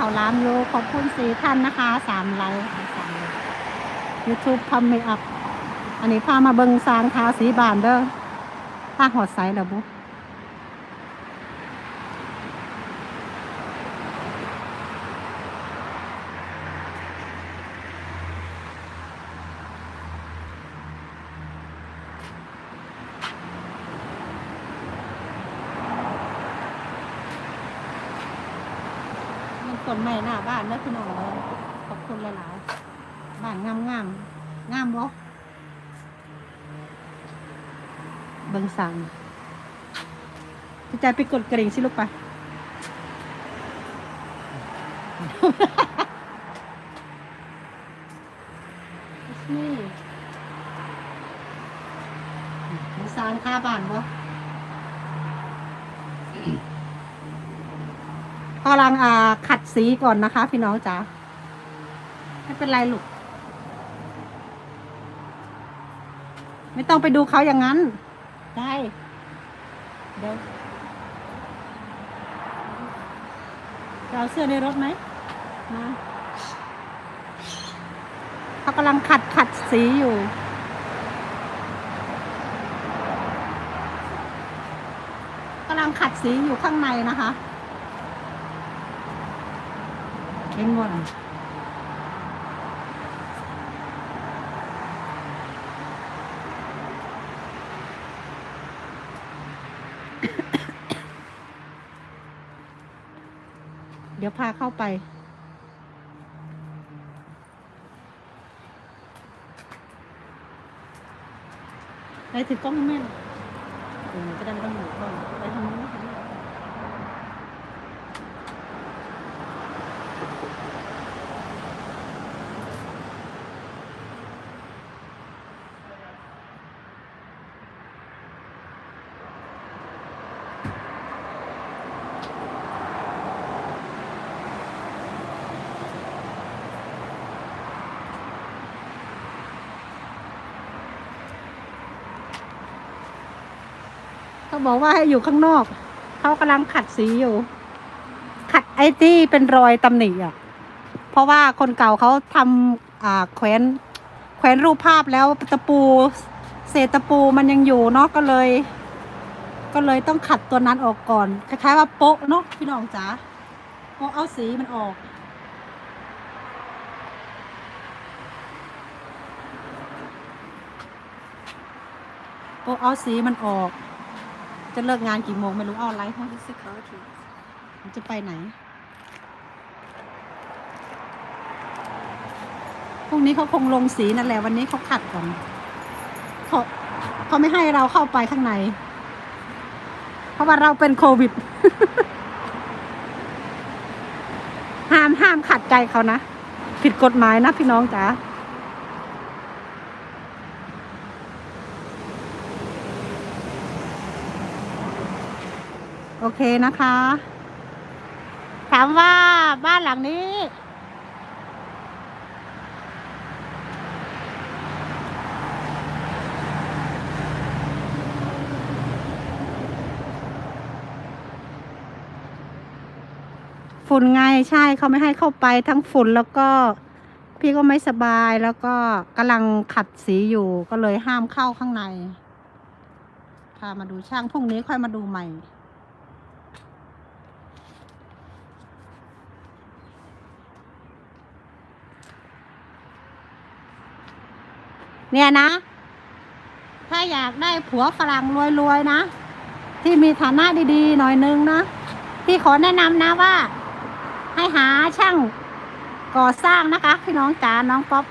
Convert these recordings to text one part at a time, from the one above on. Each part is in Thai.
ขาล้านโยขอบคุณสีท่านนะคะสามไลค์สามไลค์ยูทูบพอมเมอัพอันนี้พามาเบิงซางทาสีบานเด้อถ้าหอดไซแล้วบุ ต้นไม้หน้าบ้านเด้อพี่น้องเลยขอบคุณหลายๆบ้านงามงามงามบ่เบิ่งสั่งพี่ใจไปกดกระดิ่งสิลูกไปนี่มีสางค่าบ้านบ่ กำลังอ่าขัดสีก่อนนะคะ พี่น้องจ๋าไม่เป็นไรลูก ไม่ต้องไปดูเขาอย่างนั้น ได้เดี๋ยวเอาเสื้อในรถไหมมาเขากำลังขัดขัดสีอยู่กำลังขัดสีอยู่ข้างในนะคะ เห็นบ่ล่ะเดี๋ยวพาเข้าไป ไปถือกล้องให้แม่หน่อยเดี๋ยวหนูจะดันกล้องหนูก่อนไปทางนู้น เขาบอกว่าให้อยู่ข้างนอก เขากำลังขัดสีอยู่ ขัดไอ้ที่เป็นรอยตำหนิอะ เพราะว่าคนเก่าเขาทำอ่าแขวนแขวนรูปภาพแล้วตะปู เศษตะปูมันยังอยู่เนาะก็เลย ก็เลยต้องขัดตัวนั้นออกก่อนคล้ายๆว่าโป๊ะเนาะพี่น้องจ๋าโป๊ะเอาสีมันออกโป๊ะเอาสีมันออก จะเลิกงานกี่โมงไม่รู้เอาไลฟ์ให้ Security. มันจะไปไหน พรุ่งนี้เขาคงลงสีนั่นแหละวันนี้เขาขัดก่อนเขาเขาไม่ให้เราเข้าไปข้างใน เพราะว่าเราเป็นโควิด ห้ามห้ามขัดใจเขานะ ผิดกฎหมายนะพี่น้องจ๋า โอเคนะคะ ถามว่าบ้านหลังนี้ ฝุ่นไงใช่เขาไม่ให้เข้าไปทั้งฝุ่นแล้วก็พี่ก็ไม่สบายแล้วก็กำลังขัดสีอยู่ก็เลยห้ามเข้าข้างใน พามาดูช่างพรุ่งนี้ค่อยมาดูใหม่ เนี่ยนะ ถ้าอยากได้ผัวฝรั่งรวยๆนะ ที่มีฐานะดีๆ หน่อยนึงนะพี่ขอแนะนำนะว่า ให้หาช่างก่อสร้างนะคะพี่น้องจ๋าน้องป๊อป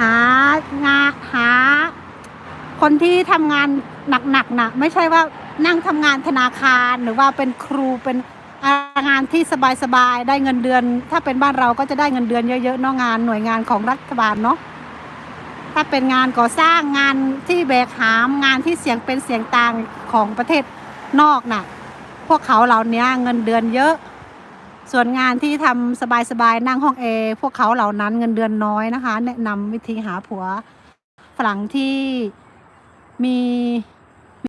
หางานหา คนที่ทำงานหนักๆนะไม่ใช่ว่านั่งทำงานธนาคารหรือว่าเป็นครูเป็น งานที่สบายๆได้เงินเดือน ถ้าเป็นบ้านเราก็จะได้เงินเดือนเยอะๆนาะงานหน่วยงานของรัฐบาลเนาะถ้าเป็นงานก่อสร้างงานที่แบกหามงานที่เสียงเป็นเสียงต่างของประเทศนอกน่ะ พวกเขาเหล่านี้เงินเดือนเยอะ ส่วนงานที่ทำสบายๆนั่งห้องเอพวกเขาเหล่านั้นเงินเดือนน้อยนะคะ แนะนำวิธีหาผัวฝรั่งที่มี